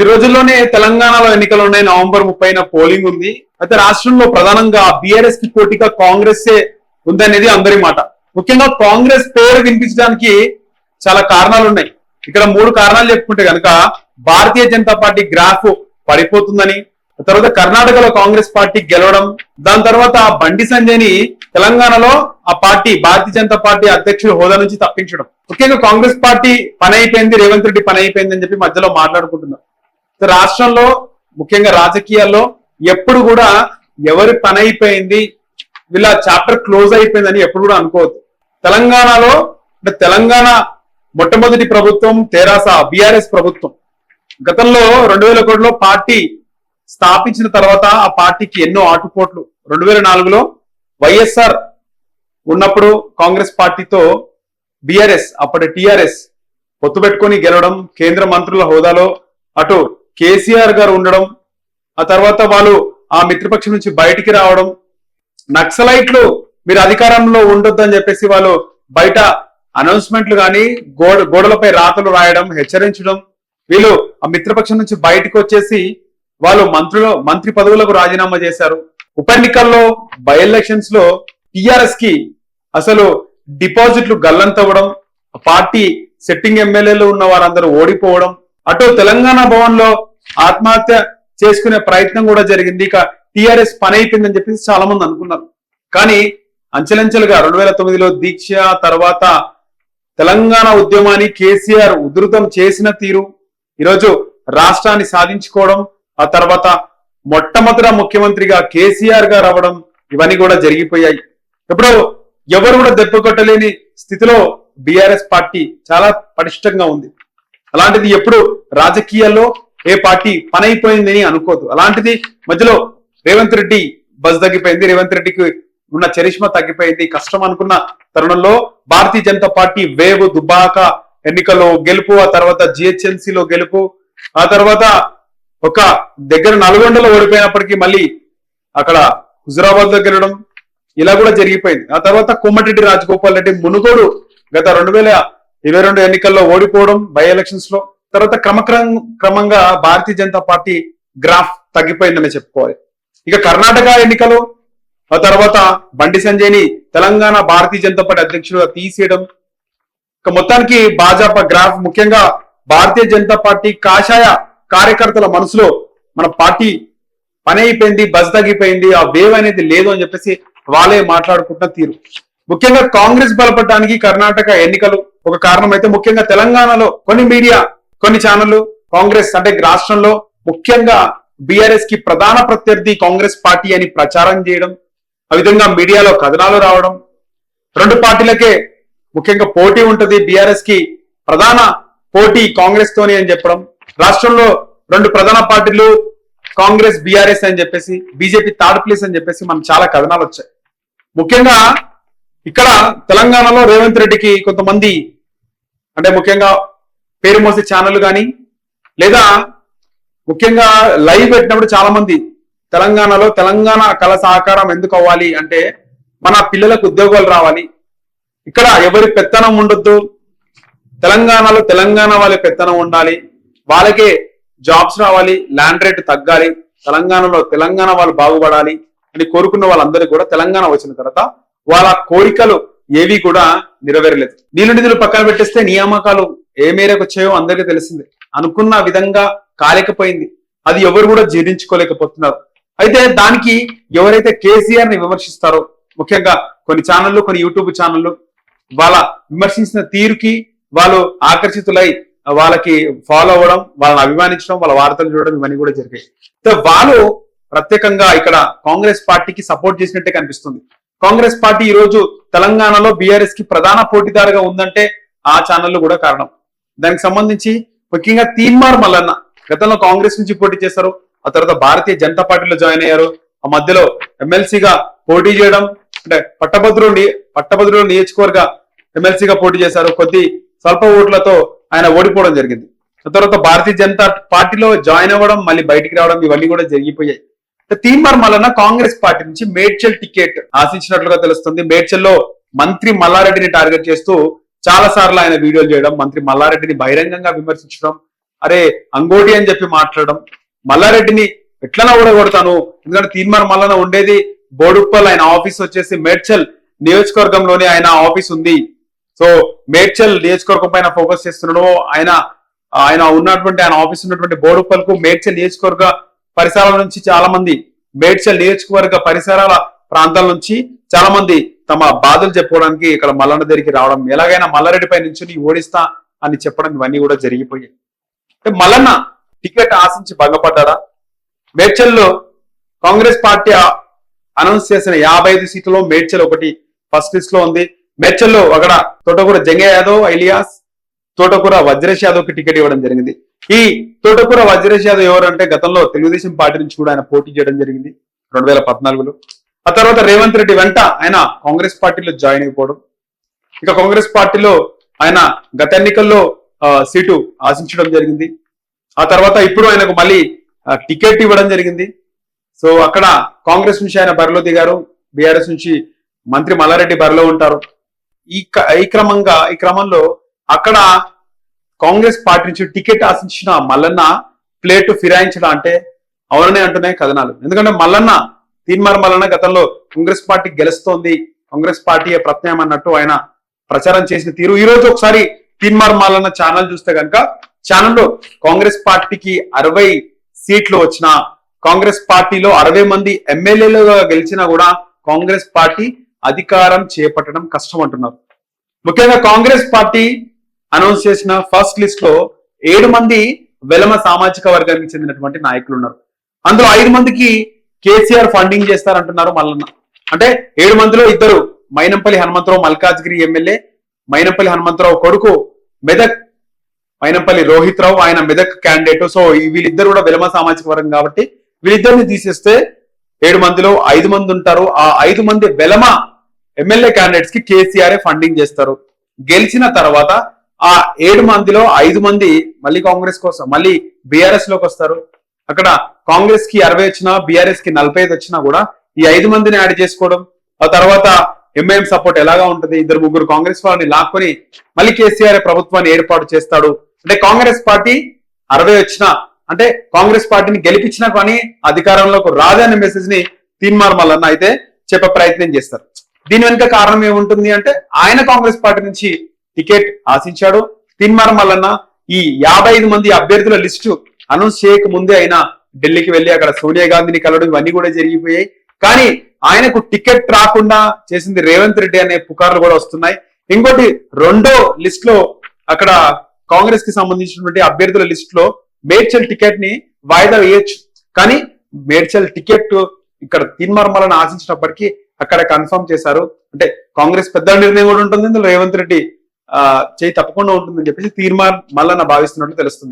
కొద్ది రోజుల్లోనే తెలంగాణలో ఎన్నికలు ఉన్నాయి. నవంబర్ ముప్పైన పోలింగ్ ఉంది. అయితే రాష్ట్రంలో ప్రధానంగా బీఆర్ఎస్కి పోటీగా కాంగ్రెస్ ఉందనేది అందరి మాట. ముఖ్యంగా కాంగ్రెస్ పేరు వినిపించడానికి చాలా కారణాలు ఉన్నాయి. ఇక్కడ మూడు కారణాలు చెప్పుకుంటే కనుక భారతీయ జనతా పార్టీ గ్రాఫ్ పడిపోతుందని తర్వాత కర్ణాటకలో కాంగ్రెస్ పార్టీ గెలవడం దాని తర్వాత బండి సంజయ్ని తెలంగాణలో ఆ పార్టీ భారతీయ జనతా పార్టీ అధ్యక్షుడు హోదా నుంచి తప్పించడం. ముఖ్యంగా కాంగ్రెస్ పార్టీ పని అయిపోయింది రేవంత్ రెడ్డి పని అయిపోయింది అని చెప్పి మధ్యలో మాట్లాడుకుంటున్నారు. రాష్ట్రంలో ముఖ్యంగా రాజకీయాల్లో ఎప్పుడు కూడా ఎవరి పని అయిపోయింది వీళ్ళ చాప్టర్ క్లోజ్ అయిపోయిందని ఎప్పుడు కూడా అనుకోవద్దు. తెలంగాణలో అంటే తెలంగాణ మొట్టమొదటి ప్రభుత్వం తెరాస బీఆర్ఎస్ ప్రభుత్వం. గతంలో రెండు వేల ఒకటిలో పార్టీ స్థాపించిన తర్వాత ఆ పార్టీకి ఎన్నో ఆటుపోట్లు. రెండు వేల నాలుగులో వైఎస్ఆర్ ఉన్నప్పుడు కాంగ్రెస్ పార్టీతో బీఆర్ఎస్ అప్పటి టిఆర్ఎస్ పొత్తు పెట్టుకొని గెలవడం కేంద్ర మంత్రుల హోదాలో అటు కేసీఆర్ గారు ఉండడం ఆ తర్వాత వాళ్ళు ఆ మిత్రపక్షం నుంచి బయటికి రావడం నక్సలైట్లు మీరు అధికారంలో ఉండొద్దని చెప్పేసి వాళ్ళు బయట అనౌన్స్మెంట్లు కానీ గోడ గోడలపై రాతలు రాయడం హెచ్చరించడం వీళ్ళు ఆ మిత్రపక్షం నుంచి బయటకు వచ్చేసి వాళ్ళు మంత్రులు మంత్రి పదవులకు రాజీనామా చేశారు. ఉప ఎన్నికల్లో బై ఎలక్షన్స్లో టిఆర్ఎస్కి అసలు డిపాజిట్లు గల్లంతవ్వడం పార్టీ సెట్టింగ్ ఎమ్మెల్యేలు ఉన్న వారందరూ ఓడిపోవడం అటు తెలంగాణ భవన్లో ఆత్మహత్య చేసుకునే ప్రయత్నం కూడా జరిగింది. ఇక టిఆర్ఎస్ పని అయిపోయిందని చెప్పేసి చాలా మంది అనుకున్నారు. కానీ అంచెలంచెలుగా రెండు వేల తొమ్మిదిలో దీక్ష తర్వాత తెలంగాణ ఉద్యమాన్ని కేసీఆర్ ఉధృతం చేసిన తీరు ఈరోజు రాష్ట్రాన్ని సాధించుకోవడం ఆ తర్వాత మొట్టమొదట ముఖ్యమంత్రిగా కేసీఆర్గా రావడం ఇవన్నీ కూడా జరిగిపోయాయి. ఇప్పుడు ఎవరు కూడా దెబ్బ కొట్టలేని స్థితిలో బీఆర్ఎస్ పార్టీ చాలా పటిష్టంగా ఉంది. అలాంటిది ఎప్పుడు రాజకీయాల్లో ఏ పార్టీ పనైపోయిందని అయిపోయిందని అనుకోదు. అలాంటిది మధ్యలో రేవంత్ రెడ్డి బస్ తగ్గిపోయింది. రేవంత్ రెడ్డికి ఉన్న చరిష్మా తగ్గిపోయింది. కష్టం అనుకున్న తరుణంలో భారతీయ జనతా పార్టీ వేవ్ దుబాక ఎన్నికల్లో గెలుపు ఆ తర్వాత జిహెచ్ఎంసీలో లో గెలుపు ఆ తర్వాత ఒక దగ్గర నల్గొండలో ఓడిపోయినప్పటికీ మళ్ళీ అక్కడ హుజురాబాద్లో గెలడం ఇలా కూడా జరిగిపోయింది. ఆ తర్వాత కోమటిరెడ్డి రాజగోపాల్ రెడ్డి మునుగోడు గత రెండు వేల ఇరవై రెండు ఎన్నికల్లో ఓడిపోవడం బై ఎలక్షన్స్లో తర్వాత క్రమక్రమ క్రమంగా భారతీయ జనతా పార్టీ గ్రాఫ్ తగ్గిపోయిందని చెప్పుకోవాలి. ఇక కర్ణాటక ఎన్నికలు ఆ తర్వాత బండి సంజయ్ని తెలంగాణ భారతీయ జనతా పార్టీ అధ్యక్షుడుగా తీసేయడం. ఇక మొత్తానికి భాజపా గ్రాఫ్ ముఖ్యంగా భారతీయ జనతా పార్టీ కాషాయ కార్యకర్తల మనసులో మన పార్టీ పని అయిపోయింది బస్ తగ్గిపోయింది ఆ వేవ్ అనేది లేదు అని చెప్పేసి వాళ్ళే మాట్లాడుకుంటున్న తీరు. ముఖ్యంగా కాంగ్రెస్ బలపడడానికి కర్ణాటక ఎన్నికలు ఒక కారణం అయితే ముఖ్యంగా తెలంగాణలో కొన్ని మీడియా కొన్ని ఛానళ్ళు కాంగ్రెస్ అంటే రాష్ట్రంలో ముఖ్యంగా బీఆర్ఎస్కి ప్రధాన ప్రత్యర్థి కాంగ్రెస్ పార్టీ అని ప్రచారం చేయడం ఆ విధంగా మీడియాలో కథనాలు రావడం రెండు పార్టీలకే ముఖ్యంగా పోటీ ఉంటుంది బీఆర్ఎస్కి ప్రధాన పోటీ కాంగ్రెస్ తోని అని చెప్పడం రాష్ట్రంలో రెండు ప్రధాన పార్టీలు కాంగ్రెస్ బీఆర్ఎస్ అని చెప్పేసి బీజేపీ థర్డ్ ప్లేస్ అని చెప్పేసి మనం చాలా కథనాలు వచ్చాయి. ముఖ్యంగా ఇక్కడ తెలంగాణలో రేవంత్ రెడ్డికి కొంతమంది అంటే ముఖ్యంగా పేరు మోసే ఛానల్ కానీ లేదా ముఖ్యంగా లైవ్ పెట్టినప్పుడు చాలా మంది తెలంగాణలో తెలంగాణ కళ సహకారం ఎందుకు అవ్వాలి అంటే మన పిల్లలకు ఉద్యోగాలు రావాలి. ఇక్కడ ఎవరి పెత్తనం ఉండొద్దు. తెలంగాణలో తెలంగాణ వాళ్ళ పెత్తనం ఉండాలి. వాళ్ళకే జాబ్స్ రావాలి ల్యాండ్ రేట్ తగ్గాలి. తెలంగాణలో తెలంగాణ వాళ్ళు బాగుపడాలి అని కోరుకున్న వాళ్ళందరూ కూడా తెలంగాణ వచ్చిన తర్వాత వాళ్ళ కోరికలు ఏవి కూడా నెరవేరలేదు. నీళ్ళు నిధులు పక్కన పెట్టేస్తే నియామకాలు ఏ మేరకు వచ్చాయో అందరికీ తెలిసిందే. అనుకున్న విధంగా కాలేకపోయింది. అది ఎవరు కూడా జీర్ణించుకోలేకపోతున్నారు. అయితే దానికి ఎవరైతే కేసీఆర్ని విమర్శిస్తారో ముఖ్యంగా కొన్ని ఛానళ్ళు కొన్ని యూట్యూబ్ ఛానళ్ళు వాళ్ళ విమర్శించిన తీరుకి వాళ్ళు ఆకర్షితులై వాళ్ళకి ఫాలో అవ్వడం వాళ్ళని అభిమానించడం వాళ్ళ వార్తలు చూడడం ఇవన్నీ కూడా జరిగాయి. వాళ్ళు ప్రత్యేకంగా ఇక్కడ కాంగ్రెస్ పార్టీకి సపోర్ట్ చేసినట్టే కనిపిస్తుంది. కాంగ్రెస్ పార్టీ ఈ రోజు తెలంగాణలో బీఆర్ఎస్కి ప్రధాన పోటీదారుగా ఉందంటే ఆ ఛానళ్ళు కూడా కారణం. దానికి సంబంధించి ముఖ్యంగా తీన్మార్ మల్లన్న గతంలో కాంగ్రెస్ నుంచి పోటీ చేశారు. ఆ తర్వాత భారతీయ జనతా పార్టీలో జాయిన్ అయ్యారు. ఆ మధ్యలో ఎమ్మెల్సీగా పోటీ చేయడం అంటే పట్టభద్రులు పట్టభద్రుడు నియోజకవర్గ ఎమ్మెల్సీగా పోటీ చేశారు. కొద్ది స్వల్ప ఓట్లతో ఆయన ఓడిపోవడం జరిగింది. ఆ తర్వాత భారతీయ జనతా పార్టీలో జాయిన్ అవ్వడం మళ్ళీ బయటికి రావడం ఇవన్నీ కూడా జరిగిపోయాయి. తీన్మార్ మల్లన్న కాంగ్రెస్ పార్టీ నుంచి మేడ్చల్ టికెట్ ఆశించినట్లుగా తెలుస్తుంది. మేడ్చల్లో మంత్రి మల్లారెడ్డిని టార్గెట్ చేస్తూ చాలా సార్లు ఆయన వీడియోలు చేయడం మంత్రి మల్లారెడ్డిని బహిరంగంగా విమర్శించడం అరే అంగోటి అని చెప్పి మాట్లాడడం. మల్లారెడ్డిని ఎట్లనా ఊడగొడతాను ఎందుకంటే తీర్మార్ మల్లన ఉండేది బోడుప్పల్ ఆయన ఆఫీస్ వచ్చేసి మేడ్చల్ నియోజకవర్గంలోనే ఆయన ఆఫీస్ ఉంది. సో మేడ్చల్ నియోజకవర్గం పైన ఫోకస్ చేస్తున్నాడు. ఆయన ఆయన ఉన్నటువంటి ఆయన ఆఫీస్ ఉన్నటువంటి బోడుప్పల్కు మేడ్చల్ నియోజకవర్గ పరిసరాల నుంచి చాలా మంది మేడ్చల్ నియోజకవర్గ పరిసరాల ప్రాంతాల నుంచి చాలా మంది తమ బాధలు చెప్పుకోవడానికి ఇక్కడ మల్లన్న దగ్గరికి రావడం ఎలాగైనా మల్లారెడ్డి నుంచి నీ ఓడిస్తా అని చెప్పడం ఇవన్నీ కూడా జరిగిపోయాయి. అంటే మల్లన్న టికెట్ ఆశించి భంగపడ్డా మేడ్చల్లో కాంగ్రెస్ పార్టీ అనౌన్స్ చేసిన యాభై ఐదు సీట్లలో మేడ్చల్ ఒకటి ఫస్ట్ లిస్ట్లో ఉంది. మేడ్చల్లో అక్కడ తోటకూర జంగయ్య యాదవ్ ఐలియాస్ తోటకూర వజ్రేష్ యాదవ్కి టికెట్ ఇవ్వడం జరిగింది. ఈ తోటకూర వజ్రేష్ యాదవ్ ఎవరంటే గతంలో తెలుగుదేశం పార్టీ నుంచి కూడా ఆయన పోటీ చేయడం జరిగింది. రెండు వేల పద్నాలుగులో. ఆ తర్వాత రేవంత్ రెడ్డి వెంట ఆయన కాంగ్రెస్ పార్టీలో జాయిన్ అయిపోవడం. ఇక కాంగ్రెస్ పార్టీలో ఆయన గత ఎన్నికల్లో సీటు ఆశించడం జరిగింది. ఆ తర్వాత ఇప్పుడు ఆయనకు మళ్ళీ టికెట్ ఇవ్వడం జరిగింది. సో అక్కడ కాంగ్రెస్ నుంచి ఆయన బరిలో దిగారు. బీఆర్ఎస్ నుంచి మంత్రి మల్లారెడ్డి బరిలో ఉంటారు. ఈ ఈ క్రమంగా ఈ క్రమంలో అక్కడ కాంగ్రెస్ పార్టీ నుంచి టికెట్ ఆశించిన మల్లన్న ప్లేటు ఫిరాయించడం అంటే అవుననే అంటున్నాయి కథనాలు. ఎందుకంటే మల్లన్న తీన్మార్ గతంలో కాంగ్రెస్ పార్టీ గెలుస్తోంది. కాంగ్రెస్ పార్టీ ప్రత్యామ్నాయం అన్నట్టు ఆయన ప్రచారం చేసిన తీరు. ఈ రోజు ఒకసారి తీన్మార్ ఛానల్ చూస్తే కనుక ఛానల్లో కాంగ్రెస్ పార్టీకి అరవై సీట్లు వచ్చిన కాంగ్రెస్ పార్టీలో అరవై మంది ఎమ్మెల్యేలుగా గెలిచినా కూడా కాంగ్రెస్ పార్టీ అధికారం చేపట్టడం కష్టం అంటున్నారు. ముఖ్యంగా కాంగ్రెస్ పార్టీ అనౌన్స్ చేసిన ఫస్ట్ లిస్ట్లో ఏడు మంది వెలమ సామాజిక వర్గానికి చెందినటువంటి నాయకులు ఉన్నారు. అందులో ఐదు మందికి కేసీఆర్ ఫండింగ్ చేస్తారంటున్నారు మల్లన్న. అంటే ఏడు మందిలో ఇద్దరు మైనంపల్లి హనుమంతరావు మల్కాజ్గిరి ఎమ్మెల్యే మైనంపల్లి హనుమంతరావు కొడుకు మెదక్ మైనంపల్లి రోహిత్ రావు ఆయన మెదక్ క్యాండిడేట్ సో వీళ్ళిద్దరు కూడా విలమ సామాజిక వర్గం కాబట్టి వీళ్ళిద్దరిని తీసేస్తే ఏడు మందిలో ఐదు మంది ఉంటారు. ఆ ఐదు మంది వెలమ ఎమ్మెల్యే క్యాండిడేట్స్కి కేసీఆర్ ఫండింగ్ చేస్తారు. గెలిచిన తర్వాత ఆ ఏడు మందిలో ఐదు మంది మళ్ళీ కాంగ్రెస్ కోసం మళ్ళీ బీఆర్ఎస్లోకి వస్తారు. అక్కడ కాంగ్రెస్కి అరవై వచ్చినా బీఆర్ఎస్కి నలభై ఐదు వచ్చినా కూడా ఈ ఐదు మందిని యాడ్ చేసుకోవడం ఆ తర్వాత ఎంఐఎం సపోర్ట్ ఎలాగా ఉంటుంది? ఇద్దరు ముగ్గురు కాంగ్రెస్ వాళ్ళని లాక్కొని మళ్ళీ కేసీఆర్ ప్రభుత్వాన్ని ఏర్పాటు చేస్తాడు. అంటే కాంగ్రెస్ పార్టీ అరవై వచ్చినా అంటే కాంగ్రెస్ పార్టీని గెలిపించినా కానీ అధికారంలోకి రాదనే మెసేజ్ని తీన్మార్ మల్లన్న అయితే చెప్పే ప్రయత్నం చేస్తారు. దీని వెనుక కారణం ఏముంటుంది అంటే ఆయన కాంగ్రెస్ పార్టీ నుంచి టికెట్ ఆశించాడు. తీన్మార్ మల్లన్న ఈ యాభై ఐదు మంది అభ్యర్థుల లిస్టు అనౌన్స్ చేయక ముందే ఆయన ఢిల్లీకి వెళ్ళి అక్కడ సోనియా గాంధీని కలవడం ఇవన్నీ కూడా జరిగిపోయాయి. కానీ ఆయనకు టికెట్ రాకుండా చేసింది రేవంత్ రెడ్డి అనే పుకార్లు కూడా వస్తున్నాయి. ఇంకోటి రెండో లిస్ట్లో అక్కడ కాంగ్రెస్కి సంబంధించినటువంటి అభ్యర్థుల లిస్ట్లో మేడ్చల్ టికెట్ని వాయిదా వేయొచ్చు. కానీ మేడ్చల్ టికెట్ ఇక్కడ తీన్మర్మాలను ఆశించినప్పటికీ అక్కడ కన్ఫర్మ్ చేశారు. అంటే కాంగ్రెస్ పెద్ద నిర్ణయం కూడా ఉంటుంది. ఇందులో రేవంత్ రెడ్డి ఆ చేయి తప్పకుండా ఉంటుందని చెప్పేసి తీర్మాన్ మల్లన్న భావిస్తున్నట్టు తెలుస్తుంది.